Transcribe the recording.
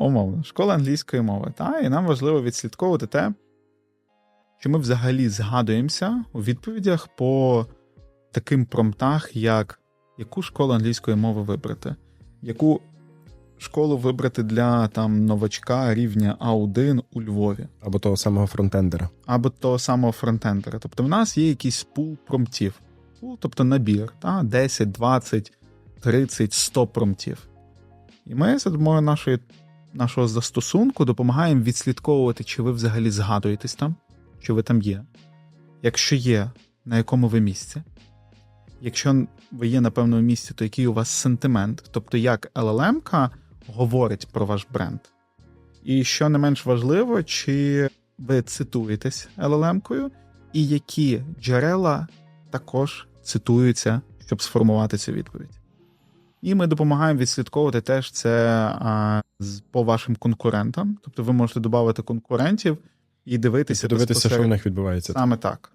Умовно, школа англійської мови. Та? І нам важливо відслідковувати те, що ми взагалі згадуємося у відповідях по таким промптах, як яку школу англійської мови вибрати, яку школу вибрати для там новачка рівня А1 у Львові, Або того самого фронтендера. або того самого фронтендера. Тобто в нас є якийсь пул промптів, пул, тобто набір, та? 10, 20, 30, 100 промптів. І ми за допомогою нашої, нашого застосунку допомагаємо відслідковувати, чи ви взагалі згадуєтесь там, чи ви там є. Якщо є, на якому ви місці. Якщо ви є на певному місці, то який у вас сентимент, тобто як LLM говорить про ваш бренд. І що не менш важливо, чи ви цитуєтесь LLM-кою, і які джерела також цитуються, щоб сформувати цю відповідь. І ми допомагаємо відслідковувати теж це а, з- по вашим конкурентам. Тобто ви можете додати конкурентів і дивитися, Дивитися, що в них відбувається. саме так.